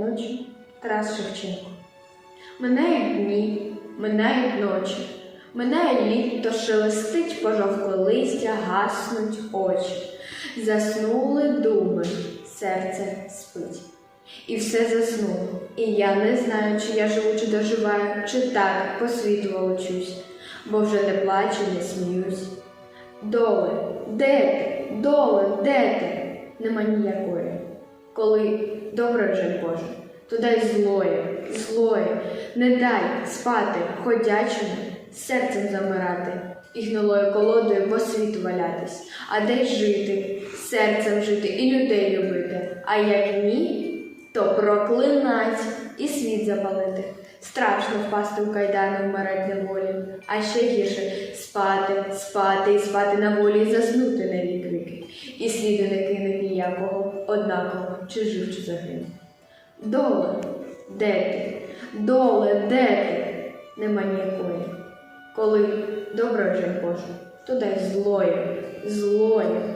ночі. Тарас Шевченко. Минають дні, минають ночі, минає літо, шелестить пожовкле листя, гаснуть очі. Заснули думи, серце спить. І все заснуло. І я не знаю, чи я живу, чи доживаю, чи так по світу волочусь, бо вже не плачу, не сміюсь. Доле, де ти? Доле, де ти? Нема ніякої. Коли добре вже Боже, то дай злоє, злоє, не дай спати ходячому, серцем замирати, і гнилою колодою по світу валятись, а де жити, серцем жити і людей любити. А як ні, то проклинать і світ запалити. Страшно впасти у кайдани, вмирать на волі, а ще гірше спати, спати і спати на волі, і заснути на вік віки, і сліду не кинуть ніякого, однаково, чи жив, чи загинув. Доле, де ти? Доле, де ти? Нема ніякої. Коли добре вже Боже, то дай злоє, злоє,